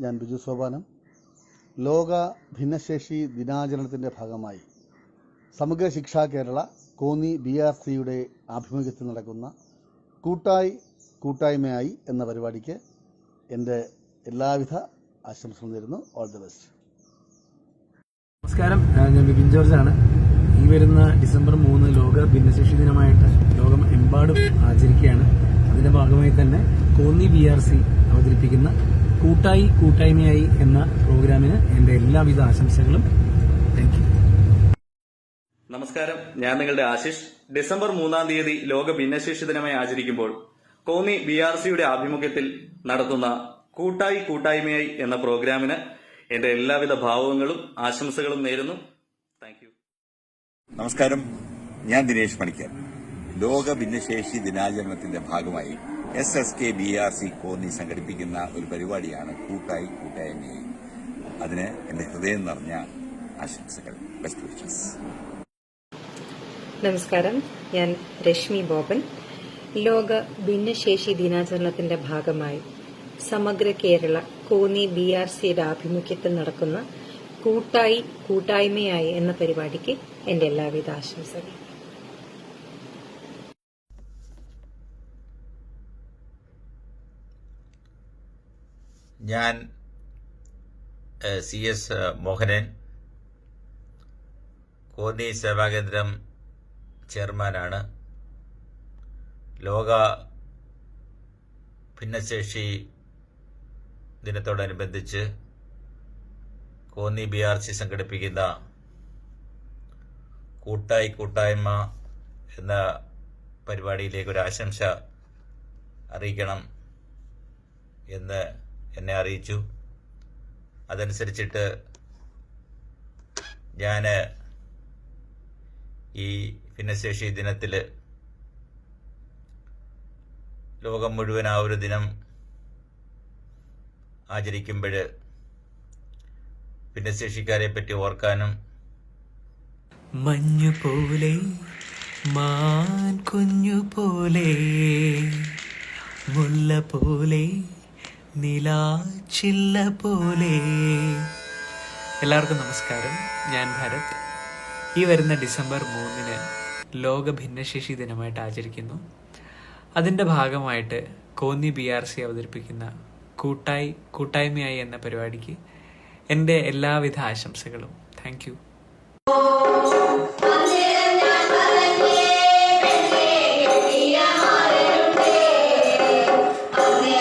ഞാൻ ബിജു സോപാനം. ലോക ഭിന്നശേഷി ദിനാചരണത്തിന്റെ ഭാഗമായി സമഗ്ര ശിക്ഷാ കേരള കോന്നി ബി ആർ സിയുടെ ആഭിമുഖ്യത്തിൽ നടക്കുന്ന കൂട്ടായി കൂട്ടായ്മയായി എന്ന പരിപാടിക്ക് എന്റെ എല്ലാവിധ ആശംസകളും നേരുന്നു. ഓൾ ദി ബെസ്റ്റ് നമസ്കാരം. ഞാൻ ബിബിൻ ജോർജാണ്. ഈ വരുന്ന ഡിസംബർ മൂന്ന് ലോക ഭിന്നശേഷി ദിനമായിട്ട് ലോകം എമ്പാടും ആചരിക്കുകയാണ്. അതിന്റെ ഭാഗമായി തന്നെ കോന്നി ബി ആർ സി അവതരിപ്പിക്കുന്ന കൂട്ടായി കൂട്ടായ്മയായി എന്ന പ്രോഗ്രാമിന് എന്റെ എല്ലാവിധ ആശംസകളും. താങ്ക് യു നമസ്കാരം. ഞാൻ നിങ്ങളുടെ ആശിഷ്. ഡിസംബർ മൂന്നാം തീയതി ലോക ഭിന്നശേഷി ദിനമായി ആചരിക്കുമ്പോൾ കോന്നി ബി ആർ സിയുടെ ആഭിമുഖ്യത്തിൽ നടത്തുന്ന കൂട്ടായി കൂട്ടായ്മയായി എന്ന പ്രോഗ്രാമിന് എന്റെ എല്ലാവിധ ഭാവങ്ങളും ആശംസകളും നേരുന്നു. താങ്ക് യു നമസ്കാരം. ഞാൻ ദിനേശ് പണിക്കർ ലോക ഭിന്നശേഷി ദിനാചരണത്തിന്റെ ഭാഗമായി S S K B R C Konni സംഘടിപ്പിക്കുന്ന ഒരു പരിപാടിയാണ് കൂട്ടായി കൂട്ടായ്മയായി അതിന് എന്റെ ഹൃദയം നിറഞ്ഞ ആശംസകൾ. ബെസ്റ്റ് വിഷസ് നമസ്കാരം. ഞാൻ രശ്മി ബോബൻ. ലോക ഭിന്നശേഷി ദിനാചരണത്തിന്റെ ഭാഗമായി സമഗ്ര കേരള കോന്നി ബി ആർ സിയുടെ ആഭിമുഖ്യത്തിൽ നടക്കുന്ന കൂട്ടായി കൂട്ടായ്മയായി എന്ന പരിപാടിക്ക് എന്റെ എല്ലാവിധ ആശംസകളും. ഞാൻ സി എസ് മോഹനൻ കോന്നി സേവാകേന്ദ്രം ചെയർമാനാണ്. ലോക ഭിന്നശേഷി ദിനത്തോടനുബന്ധിച്ച് കോന്നി ബി ആർ സി സംഘടിപ്പിക്കുന്ന കൂട്ടായി കൂട്ടായ്മ എന്ന പരിപാടിയിലേക്ക് ഒരു ആശംസ അറിയിക്കണം എന്ന് എന്നെ അറിയിച്ചു. അതനുസരിച്ചിട്ട് ഞാൻ ഈ ഭിന്നശേഷി ദിനത്തിൽ ലോകം മുഴുവൻ ആ ഒരു ദിനം ആചരിക്കുമ്പോൾ ഭിന്നശേഷിക്കാരെ പറ്റി ഓർക്കാനും മഞ്ഞു പോലെ മാൻ കുഞ്ഞു പോലെ മുല്ല പോലെ നിലാച്ചില്ല പോലെ. എല്ലാവർക്കും നമസ്കാരം. ഞാൻ ഭരത്. ഈ വരുന്ന ഡിസംബർ മൂന്നിന് ലോക ഭിന്നശേഷി ദിനമായിട്ട് ആചരിക്കുന്നു. അതിന്റെ ഭാഗമായിട്ട് കോന്നി ബി ആർ സി അവതരിപ്പിക്കുന്ന കൂട്ടായി കൂട്ടായ്മയായി എന്ന പരിപാടിക്ക് എന്റെ എല്ലാവിധ ആശംസകളും. Thank you